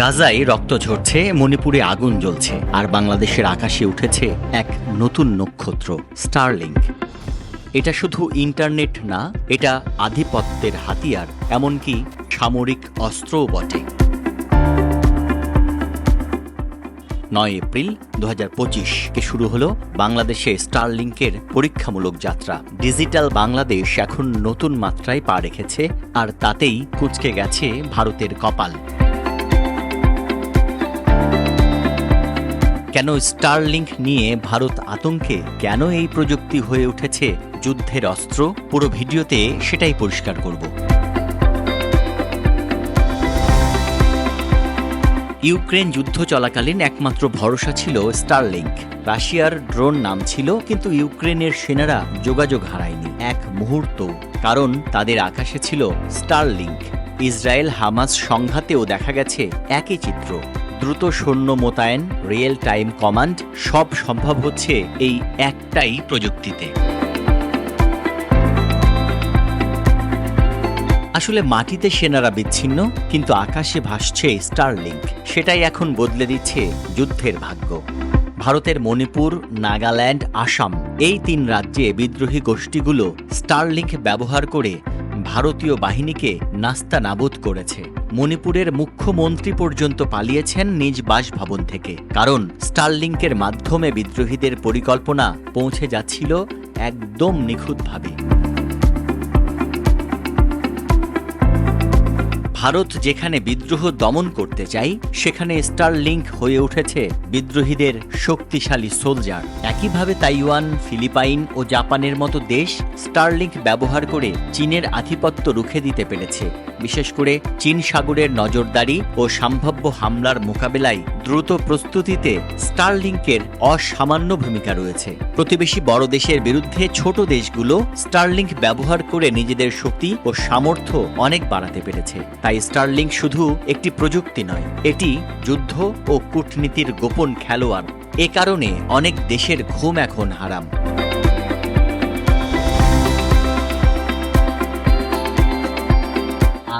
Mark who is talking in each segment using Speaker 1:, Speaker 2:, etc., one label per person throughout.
Speaker 1: গাজায় রক্ত ঝরছে, মণিপুরে আগুন জ্বলছে, আর বাংলাদেশের আকাশে উঠেছে এক নতুন নক্ষত্র, স্টারলিংক। এটা শুধু ইন্টারনেট না, এটা আধিপত্যের হাতিয়ার, এমনকি সামরিক অস্ত্রও বটে। নয় এপ্রিল দু হাজার কে শুরু হলো বাংলাদেশে স্টারলিংকের পরীক্ষামূলক যাত্রা। ডিজিটাল বাংলাদেশ এখন নতুন মাত্রায় পা রেখেছে, আর তাতেই কুচকে গেছে ভারতের কপাল। কেন স্টারলিংক নিয়ে ভারত আতঙ্কে? কেন এই প্রযুক্তি হয়ে উঠেছে যুদ্ধের অস্ত্র? পুরো ভিডিওতে সেটাই পরিষ্কার করব। ইউক্রেন যুদ্ধ চলাকালীন একমাত্র ভরসা ছিল স্টারলিংক। রাশিয়ার ড্রোন নাম ছিল, কিন্তু ইউক্রেনের সেনারা যোগাযোগ হারায়নি এক মুহূর্ত। কারণ তাদের আকাশে ছিল স্টারলিংক। ইসরায়েল হামাস সংঘাতেও দেখা গেছে একই চিত্র। দ্রুত সৈন্য মোতায়েন রিয়েল টাইম কমান্ড সব সম্ভব হচ্ছে এই একটাই প্রযুক্তিতে। আসলে মাটিতে সেনারা বিচ্ছিন্ন, কিন্তু আকাশে ভাসছে স্টারলিংক সেটাই এখন বদলে দিচ্ছে যুদ্ধের ভাগ্য। ভারতের মণিপুর, নাগাল্যান্ড, আসাম এই তিন রাজ্যে বিদ্রোহী গোষ্ঠীগুলো স্টারলিংক ব্যবহার করে ভারতীয় বাহিনীকে নাস্তা নাবুদ করেছে। মণিপুরের মুখ্যমন্ত্রী পর্যন্ত পালিয়েছেন নিজ বাসভবন থেকে। কারণ স্টারলিংকের মাধ্যমে বিদ্রোহীদের পরিকল্পনা পৌঁছে যাচ্ছিল একদম নিখুঁতভাবে। ভারত যেখানে বিদ্রোহ দমন করতে চাই, সেখানে স্টারলিংক হয়ে উঠেছে বিদ্রোহীদের শক্তিশালী সোলজার। একইভাবে তাইওয়ান, ফিলিপাইন ও জাপানের মতো দেশ স্টারলিংক ব্যবহার করে চীনের আধিপত্য রুখে দিতে পেরেছে। বিশেষ করে চীন সাগরের নজরদারি ও সম্ভাব্য হামলার মোকাবেলায় দ্রুত প্রস্তুতিতে স্টারলিংকের অসামান্য ভূমিকা রয়েছে। প্রতিবেশী বড় দেশের বিরুদ্ধে ছোট দেশগুলো স্টারলিংক ব্যবহার করে নিজেদের শক্তি ও সামর্থ্য অনেক বাড়াতে পেরেছে। তাই স্টারলিংক শুধু একটি প্রযুক্তি নয়, এটি যুদ্ধ ও কূটনীতির গোপন খেলোয়াড়। এ কারণে অনেক দেশের ঘুম এখন হারাম।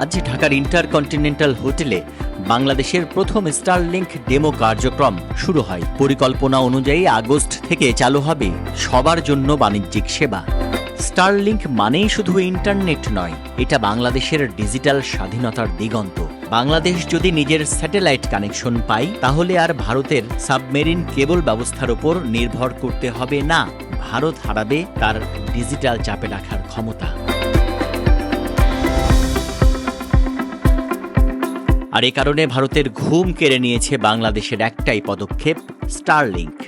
Speaker 1: আজ ঢাকার ইন্টারকন্টিনেন্টাল হোটেলে বাংলাদেশের প্রথম স্টারলিংক ডেমো কার্যক্রম শুরু হয়। পরিকল্পনা অনুযায়ী আগস্ট থেকে চালু হবে সবার জন্য বাণিজ্যিক সেবা। স্টারলিংক মানেই শুধু ইন্টারনেট নয়, এটা বাংলাদেশের ডিজিটাল স্বাধীনতার দিগন্ত। বাংলাদেশ যদি নিজের স্যাটেলাইট কানেকশন পায়, তাহলে আর ভারতের সাবমেরিন কেবল ব্যবস্থার উপর নির্ভর করতে হবে না, ভারত হারাবে তার ডিজিটাল চাপে রাখার ক্ষমতা। আর এ কারণে ভারতের ঘুম কেড়ে নিয়েছে বাংলাদেশের একটাই পদক্ষেপ স্টারলিংক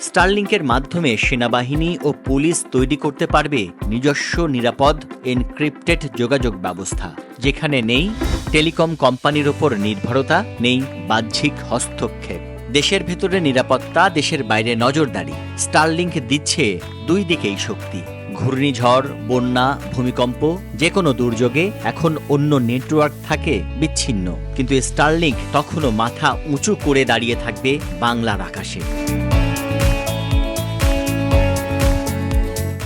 Speaker 1: স্টারলিংকের মাধ্যমে সেনাবাহিনী ও পুলিশ তৈরি করতে পারবে নিজস্ব নিরাপদ এনক্রিপ্টেড যোগাযোগ ব্যবস্থা। যেখানে নেই টেলিকম কোম্পানির ওপর নির্ভরতা, নেই বাহ্যিক হস্তক্ষেপ। দেশের ভেতরে নিরাপত্তা, দেশের বাইরে নজরদারি। স্টারলিংক দিচ্ছে দুই দিকেই শক্তি। ঘূর্ণিঝড়, বন্যা, ভূমিকম্প যে কোনো দুর্যোগে এখন অন্য নেটওয়ার্ক থাকে বিচ্ছিন্ন। কিন্তু স্টারলিংক তখনও মাথা উঁচু করে দাঁড়িয়ে থাকবে বাংলার আকাশে।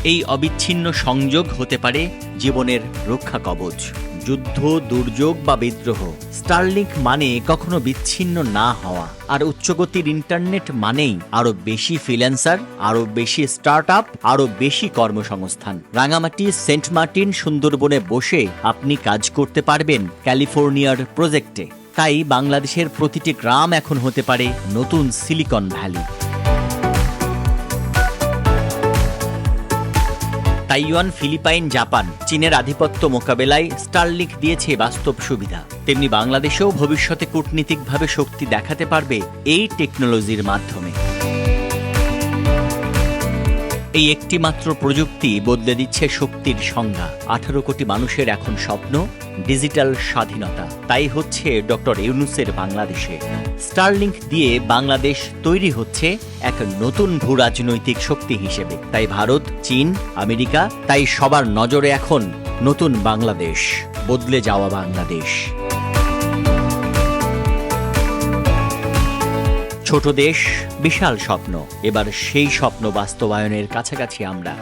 Speaker 1: এই অবিচ্ছিন্ন সংযোগ হতে পারে জীবনের রক্ষা কবচ, যুদ্ধ, দুর্যোগ বা বিদ্রোহ। স্টারলিংক মানে কখনো বিচ্ছিন্ন না হওয়া। আর উচ্চগতির ইন্টারনেট মানেই আরও বেশি ফ্রিল্যান্সার আরও বেশি স্টার্ট আপ আরও বেশি কর্মসংস্থান। রাঙামাটি, সেন্ট মার্টিন সুন্দরবনে বসে আপনি কাজ করতে পারবেন ক্যালিফোর্নিয়ার প্রজেক্টে। তাই বাংলাদেশের প্রতিটি গ্রাম এখন হতে পারে নতুন Silicon Valley Taiwan, Philippine, Japan চীনের আধিপত্য মোকাবেলায় স্টারলিক দিয়েছে বাস্তব সুবিধা। তেমনি বাংলাদেশেও ভবিষ্যতে কূটনীতিকভাবে শক্তি দেখাতে পারবে এই টেকনোলজির মাধ্যমে। এই একটি মাত্র প্রযুক্তি বদলে দিচ্ছে শক্তির সংজ্ঞা। আঠারো কোটি মানুষের এখন স্বপ্ন ডিজিটাল স্বাধীনতা। তাই হচ্ছে ডক্টর ইউনুসের বাংলাদেশে। স্টারলিংক দিয়ে বাংলাদেশ তৈরি হচ্ছে এক নতুন ভূ রাজনৈতিক শক্তি হিসেবে। তাই ভারত, চীন, আমেরিকা, তাই সবার নজরে এখন নতুন বাংলাদেশ, বদলে যাওয়া বাংলাদেশ। ছোট দেশ বিশাল স্বপ্ন। এবার সেই স্বপ্ন বাস্তবায়নের কাছাকাছি আমরা।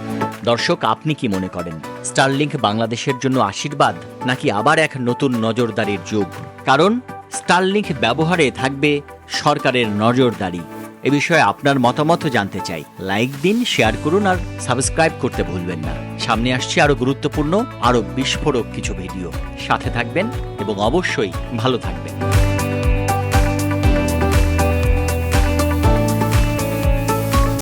Speaker 1: দর্শক, আপনি কি মনে করেন, স্টারলিংক বাংলাদেশের জন্য আশীর্বাদ, নাকি আবার এক নতুন নজরদারির যুগ? কারণ, স্টারলিংক ব্যবহারে থাকবে সরকারের নজরদারি। এ বিষয়ে আপনার মতামত জানতে চাই। লাইক দিন, শেয়ার করুন, আর সাবস্ক্রাইব করতে ভুলবেন না। সামনে আসছে আরও গুরুত্বপূর্ণ, আরও বিস্ফোরক কিছু ভিডিও। সাথে থাকবেন এবং অবশ্যই ভালো থাকবেন।